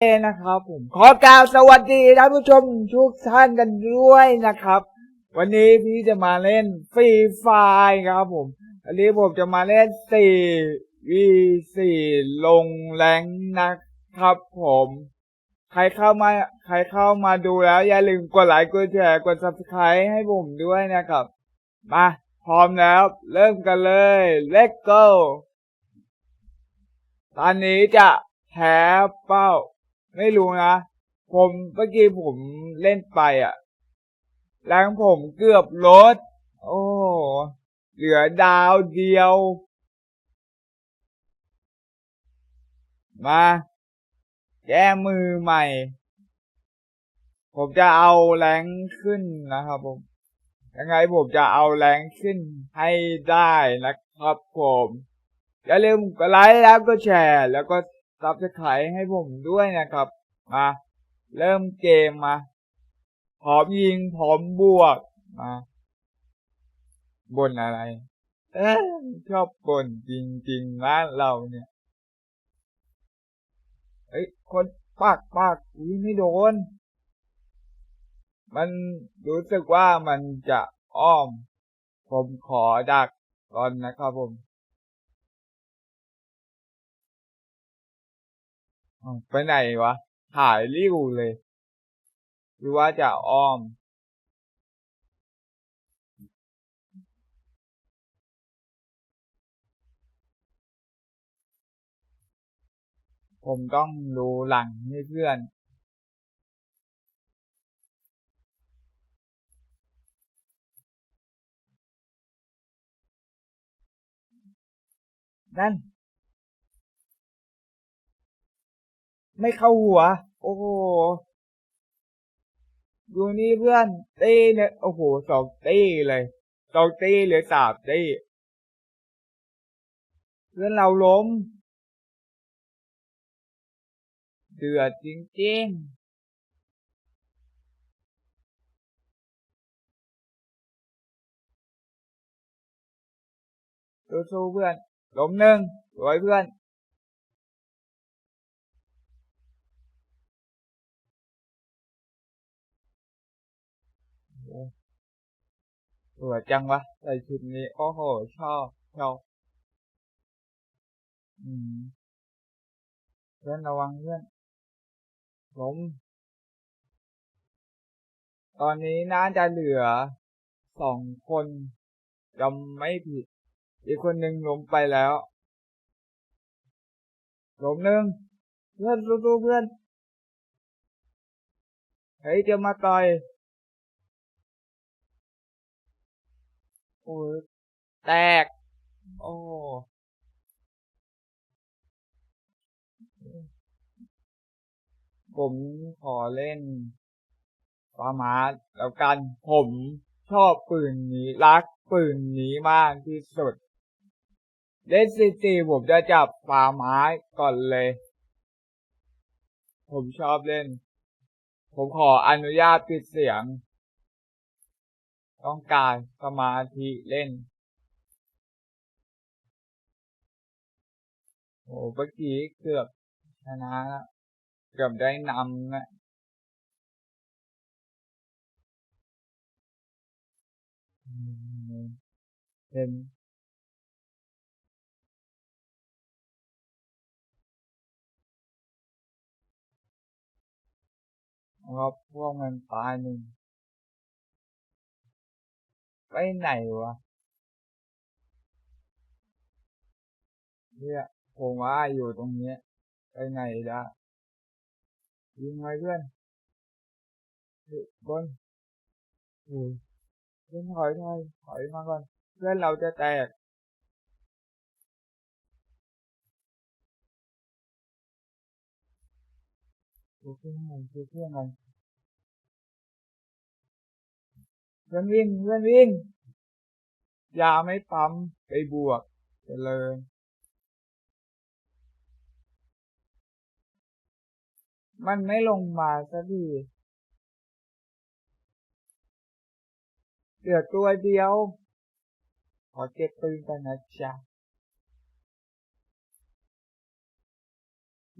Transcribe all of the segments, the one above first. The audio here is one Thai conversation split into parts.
นะครับผมขอกล่าวสวัสดีท่านผู้ชมทุกท่านกันด้วยนะครับ วันนี้พี่จะมาเล่นฟรีไฟครับผมวันนี้ผมจะมาเล่นสี่วีสี่ลงแรงนะครับผม ใครเข้ามาใครเข้ามาดูแล้วอย่าลืมกดไลค์กดแชร์กด subscribe ให้ผมด้วยนะครับ มาพร้อมแล้ว เริ่มกันเลย let's go ตอนนี้จะแพ้เป้า ไม่รู้นะ ผมเมื่อกี้ผมเล่นไปอะแรงผมเกือบลด โอ้เหลือดาวเดียว มา แก้มือใหม่ ผมจะเอาแรงขึ้นนะครับผม ยังไงผมจะเอาแรงขึ้นให้ได้นะครับผม อย่าลืมกดไลค์แล้วก็แชร์แล้วก็ ซับสไครต์ให้ผมด้วยนะครับ มา เริ่มเกมมาพร้อมยิงพร้อมบวกมาบนอะไร เอ้ยชอบบนจริงๆร้านเราเนี่ยเอ้ยคนปากปากอุ้ยไม่โดน มันรู้สึกว่ามันจะอ้อม ผมขอดักก่อนนะครับผม ไปไหนวะ หายริ้วเลย หรือว่าจะอ้อม ผมต้องดูหลังให้เพื่อนนั่น ไม่เข้าหัว โอ้โห ดูนี่เพื่อนตีเนี่ยโอ้โหสองตีเลยสองตีหรือสามตีเพื่อนเราล้ม เดือดจริงๆสู้ๆเพื่อนล้มหนึ่งสวยเพื่อน สวยจังวะใส่ชุดนี้โอ้โห ชอบชอบอืมเพื่อนระวังเพื่อนล้มตอนนี้น่าจะเหลือสองคนจำไม่ผิด อีกคนหนึ่งล้มไปแล้วล้มหนึ่งเพื่อนสู้ๆเพื่อนเฮ้ยจะมาต่อย โอ้ยแตก โอ้ผมขอเล่นปามาสแล้วกัน ผมชอบปืนนี้รักปืนนี้มากที่สุดเล่นซีจีผมจะจับปาไม้ก่อนเลย ผมชอบเล่น ผมขออนุญาตปิดเสียง ต้องการสมาธิเล่น โอ้เมื่อกี้เกือบชนะแล้วเกือบได้นำนะเห็นว่าพวกมันตายหนึ่ง ไปไหนวะเนี่ยผมว่าอยู่ตรงเนี้ยไปไหนได้ยิงไว้เพื่อนเฮ้ยบนโอ้ยเพื่อนถอยถอยถอยมาก่อนเพื่อนเราจะแตกดูเพื่อนหน่อยดูเพื่อนหน่อย เพื่อนวิ่งเพื่อนวิ่งอย่าไม่ปั๊มไปบวกไปเลยมันไม่ลงมาสักทีเหลือตัวเดียว ขอเก็บปืนกันนะจ๊ะ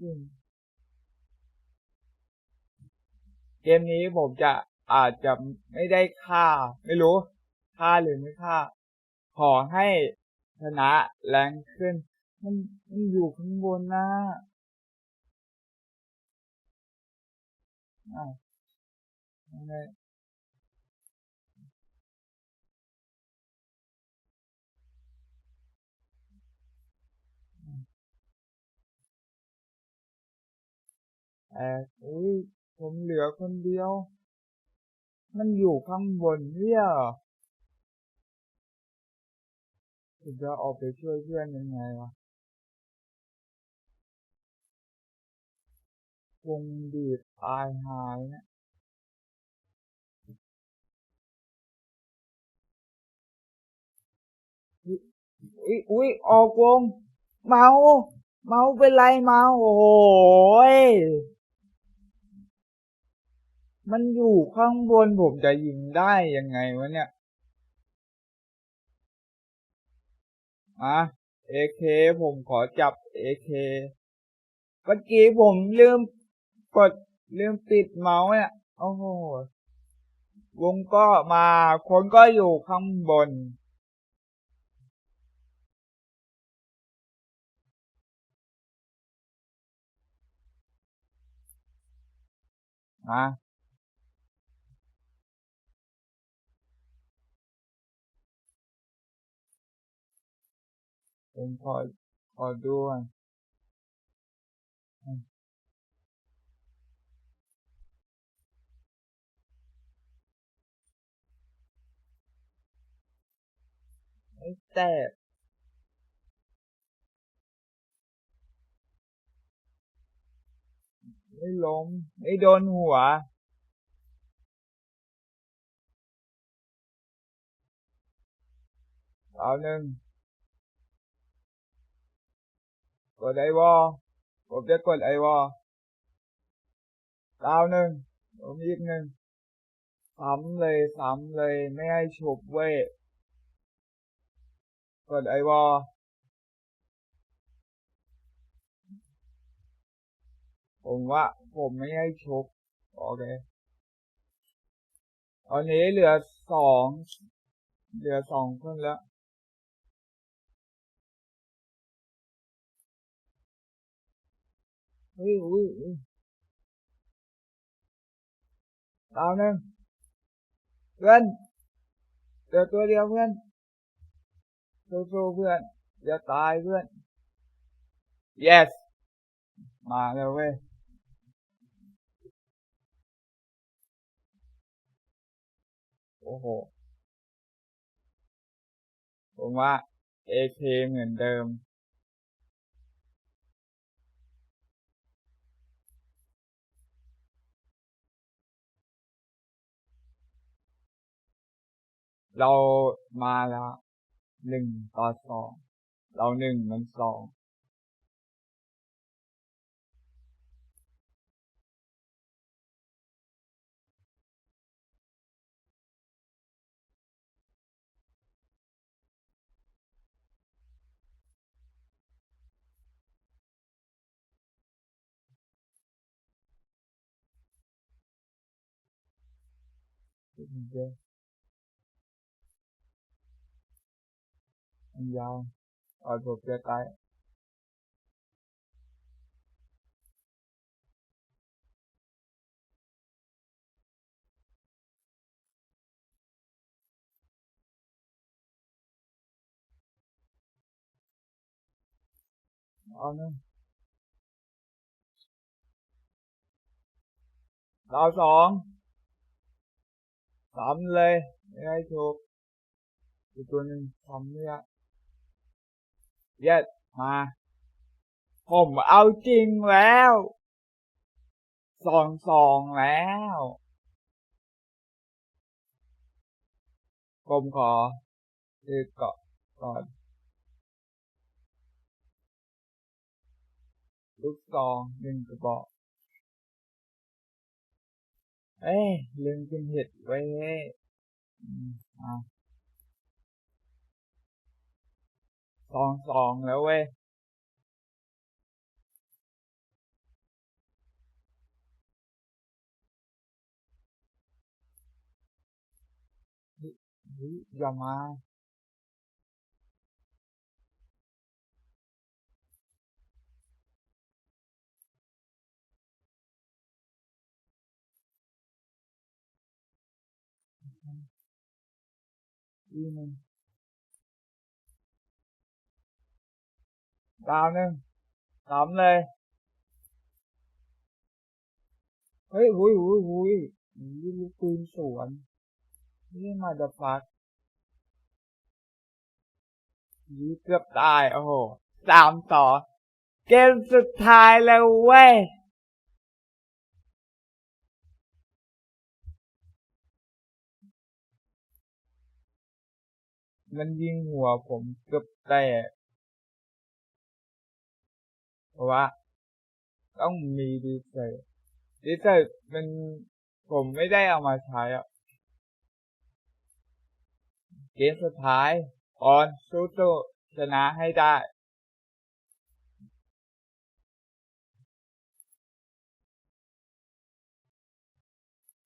ยิงมนี้ผมจะ อาจจะไม่ได้ค่า ไม่รู้ ค่าหรือไม่ค่า ขอให้ชนะแรงขึ้น มันมันอยู่ข้างบนนะอ้าวยังไงแอบอุ้ยผมเหลือคนเดียว มันอยู่ข้างบนเนี่ยผมจะออกไปช่วยเพื่อนยังไงวะวงบีบตายหายนี่ยอุ้ยอุ้ยออกวง เมา เมาเป็นไรเมา โอ้ย มันอยู่ข้างบนผมจะยิงได้ยังไงวะเนี่ยอะ AK ผมขอจับ AK เมื่อกี้ผมลืมกดลืมปิดเมาส์เนี่ยโอ้โหวงก็มาคนก็อยู่ข้างบนมา ผมขอขอดูก่อนไอ้แต่ไม่ล้มไม่โดนหัวเอาหนึ่ง กดไอวอผมจะกดไอวอดาวหนึ่งผมอีกหนึ่งซ้ำเลยซ้ำเลยไม่ให้ฉุบเว้ยกดไอวอผมว่าผมไม่ให้ชุบโอเคตอนนี้เหลือสองเหลือสองคนแล้ว อุ้ยอุ้ยดาวหนึ่งเพื่อนเดี๋ยวตัวเดียวเพื่อนสู้ๆเพื่อนอย่าตายเพื่อน yes มาแล้วเว้ยโอ้โห ผมว่า AK เหมือนเดิม เรามาแล้วหนึ่งต่อสองเราหนึ่งมันสองเยอะ มันยาวเอาผมจะตายเอาหนึ่งดาวส องสามเลยไม่ให้ถูกอีกตัวหนึ่งทำไม่ได้เย็ดมา ผมเอาจริงแล้วสองสองแล้ว ผมขอคือเกาะก่อน ลูกซองหนึ่งกระบอก เอ้ยลืมกินเห็ดไว้อืม ตองตองแล้วเว้ยอย่ามาอีนึง ดาวหนึ่งสามเลย เฮ้ยหุยหุยหุยนี่ลูกปืนสวนนี่มาจะฟักยี่เกือบตาย โอ้โหสามต่อ เกมสุดท้ายแล้วเว้ยมันยิงหัวผมเกือบแตก ราะว่า ต้องมีดีเซลดีเซลมันผมไม่ได้เอามาใช้อะเกมสุดท้ายออนสู้ๆชนะให้ได้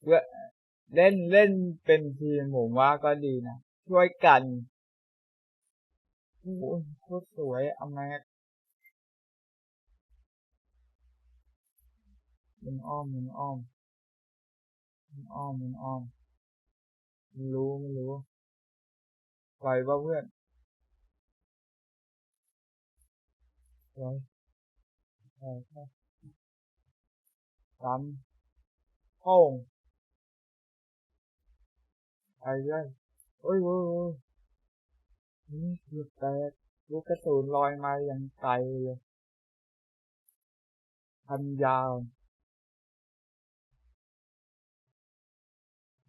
เพื่อเล่นเล่นเป็นทีมผมว่าก็ดีนะ ช่วยกันโอ้โคตรสวยเอาแม็ก มันอ้อมมันอ้อมมันอ้อมมันอ้อมไม่รู้ไม่รู้ไหวปะเพื่อนไหวไหวไหวซ้ำโป้งไปเลยโอ้ยโอ้ยโอ้ยนี่เกือบแตกลูกกระสุนลอยมาอย่างไกลเลยพันยาว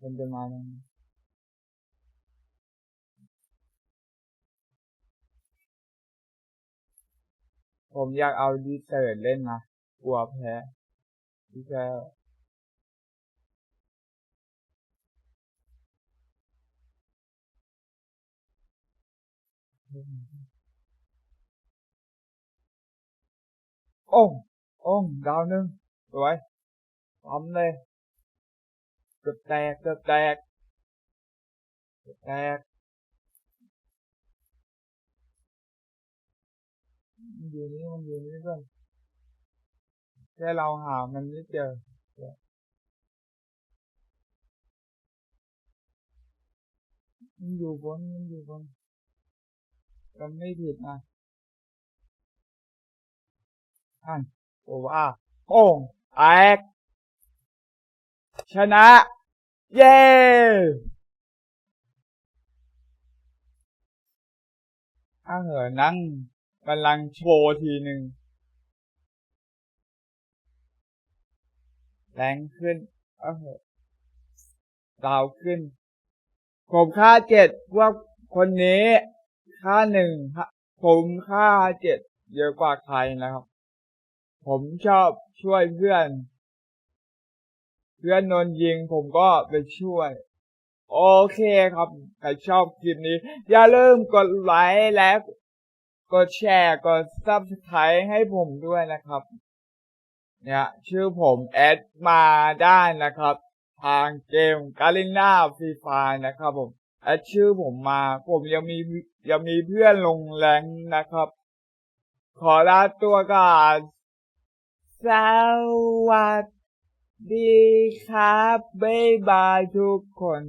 มันจะมายังไงผมอยากเอาดีเซอร์เล่นนะกลัวแพ้ดีเซอร์โอ้งโอ้งดาวหนึ่งสวยพร้อมเลย เกือบแตกเกือบแตกเกือบแตกมันอยู่นี่มันอยู่นี่ก่อนแค่เราหามันไม่เจอมันอยู่บนมันอยู่บนจำไม่ผิดนะท่านโอ้ว่าโป้งแตกชนะ เย้ถ้าเหอะนั่งบัลลังโชว์ทีหนึ่งแรงขึ้นเออดาวขึ้น ผมค่าเจ็ดพวกคนนี้ ค่าหนึ่งผมค่าเจ็ดเยอะกว่าใครนะครับ ผมชอบช่วยเพื่อน เพื่อนโดนยิงผมก็ไปช่วย โอเคครับ ใครชอบคลิปนี้ อย่าลืมกดไลค์และกดแชร์กด subscribe ให้ผมด้วยนะครับ เนี่ยชื่อผมแอดมาได้นะครับ ทางเกมกาลิน่าฟรีไฟนะครับผมแอดชื่อผมมา ผมยังมียังมีเพื่อนลงแรงนะครับ ขอลาตัวก่อนสวัส ดีครับ บ๊ายบายทุกคน